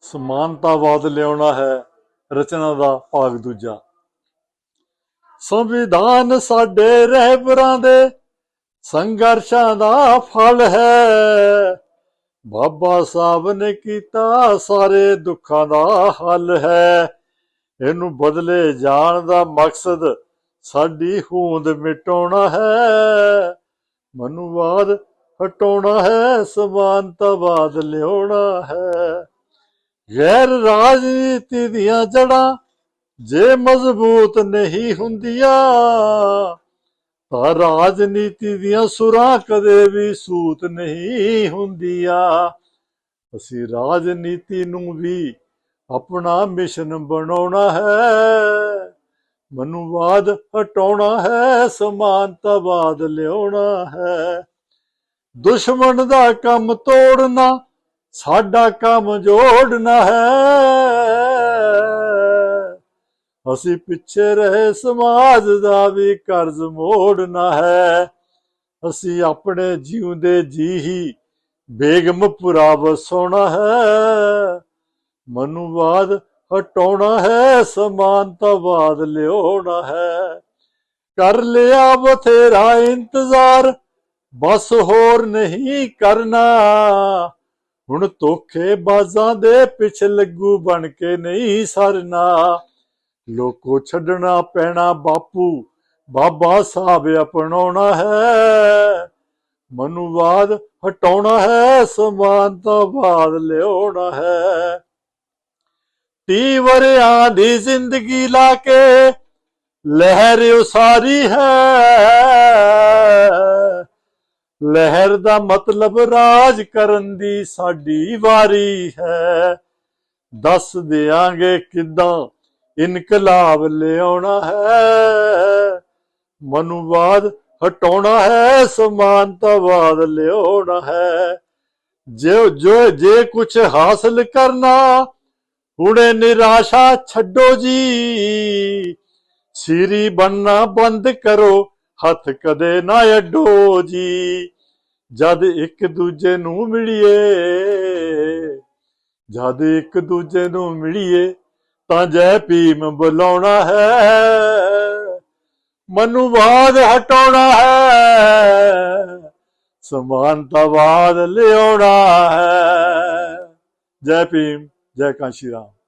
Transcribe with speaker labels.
Speaker 1: ਸਮਾਨਤਾਵਾਦ ਲਿਆਉਣਾ ਹੈ ਰਚਨਾ ਦਾ ਭਾਗ ਦੂਜਾ। ਸੰਵਿਧਾਨ ਸਾਡੇ ਰਹਿਬਰਾਂ ਦੇ ਸੰਘਰਸ਼ਾਂ ਦਾ ਫਲ ਹੈ। ਬਾਬਾ ਸਾਹਿਬ ਨੇ ਕੀਤਾ ਸਾਰੇ ਦੁੱਖਾਂ ਦਾ ਹੱਲ ਹੈ। ਇਹਨੂੰ ਬਦਲੇ ਜਾਣ ਦਾ ਮਕਸਦ ਸਾਡੀ ਹੋਂਦ ਮਿਟਾਉਣਾ ਹੈ। ਮਨੁਵਾਦ ਹਟਾਉਣਾ ਹੈ, ਸਮਾਨਤਾਵਾਦ ਲਿਆਉਣਾ ਹੈ। ਗੈਰ ਰਾਜਨੀਤੀ ਦੀਆਂ ਜੜਾਂ ਜੇ ਮਜ਼ਬੂਤ ਨਹੀਂ ਹੁੰਦੀਆਂ, ਤਾਂ ਰਾਜਨੀਤੀ ਦੀਆਂ ਸੁਰਾਂ ਕਦੇ ਵੀ ਸੂਤ ਨਹੀਂ ਹੁੰਦੀਆਂ। ਅਸੀਂ ਰਾਜਨੀਤੀ ਨੂੰ ਵੀ ਆਪਣਾ ਮਿਸ਼ਨ ਬਣਾਉਣਾ ਹੈ, ਮਨੂਵਾਦ ਹਟਾਉਣਾ ਹੈ ਸਮਾਨਤਾਵਾਦ ਲਿਆਉਣਾ ਹੈ। ਦੁਸ਼ਮਣ ਦਾ ਕੰਮ ਤੋੜਨਾ ਸਾਡਾ ਕੰਮ ਜੋੜਨਾ ਹੈ। ਅਸੀਂ ਪਿੱਛੇ ਰਹੇ, ਸਮਾਜ ਦਾ ਵੀ ਕਰਜ਼ ਮੋੜਨਾ ਹੈ। ਅਸੀਂ ਆਪਣੇ ਜਿਉਂਦੇ ਜੀ ਹੀ ਬੇਗਮਪੁਰਾ ਵਸਾਉਣਾ ਹੈ। ਮਨੁਵਾਦ ਹਟਾਉਣਾ ਹੈ, ਸਮਾਨਤਾਵਾਦ ਲਿਆਉਣਾ ਹੈ। ਕਰ ਲਿਆ ਬਥੇਰਾ ਇੰਤਜ਼ਾਰ, ਬਸ ਹੋਰ ਨਹੀਂ ਕਰਨਾ। ਹੁਣ ਧੋਖੇ ਬਾਜ਼ਾਂ ਦੇ ਪਿੱਛੇ ਲੱਗੂ ਬਣ ਕੇ ਨਹੀਂ ਸਰਨਾ। ਲੋਕੋ ਛੱਡਣਾ ਪੈਣਾ ਬਾਪੂ, ਬਾਬਾ ਸਾਹਿਬ ਅਪਣਾਉਣਾ ਹੈ। ਮਨੁਵਾਦ ਹਟਾਉਣਾ ਹੈ ਸਮਾਨਤਾਵਾਦ ਲਿਆਉਣਾ ਹੈ। ਤੀ ਵਰਿਆਂ ਦੀ ਜ਼ਿੰਦਗੀ ਲਾ ਕੇ ਲਹਿਰ ਉਸਾਰੀ ਹੈ। ਲਹਿਰ ਦਾ ਮਤਲਬ ਰਾਜ ਕਰਨ ਦੀ ਸਾਡੀ ਵਾਰੀ ਹੈ। ਦੱਸ ਦਿਆਂਗੇ ਕਿਦਾਂ ਇਨਕਲਾਬ ਲਿਆਉਣਾ ਹੈ। ਮਨੁਵਾਦ ਹਟਾਉਣਾ ਹੈ, ਸਮਾਨਤਾਵਾਦ ਲਿਆਉਣਾ ਹੈ। ਜੇ ਜੋ ਜੇ ਕੁਝ ਹਾਸਲ ਕਰਨਾ, ਹੁਣੇ ਨਿਰਾਸ਼ਾ ਛੱਡੋ ਜੀ। ਸੀਰੀ ਬੰਨਾ ਬੰਦ ਕਰੋ, ਹੱਥ ਕਦੇ ਨਾ ਅੱਡੋ ਜੀ। ਜਦ ਇੱਕ ਦੂਜੇ ਨੂੰ ਮਿਲੀਏ, ਜਦ ਇੱਕ ਦੂਜੇ ਨੂੰ ਮਿਲੀਏ, ਤਾਂ ਜੈ ਭੀਮ ਬੁਲਾਉਣਾ ਹੈ। ਮਨੂਵਾਦ ਹਟਾਉਣਾ ਹੈ। ਸਮਾਨਤਾਵਾਦ ਲਿਆਉਣਾ ਹੈ। ਜੈ ਭੀਮ, ਜੈ ਕਾਂਸ਼ੀ ਰਾਮ।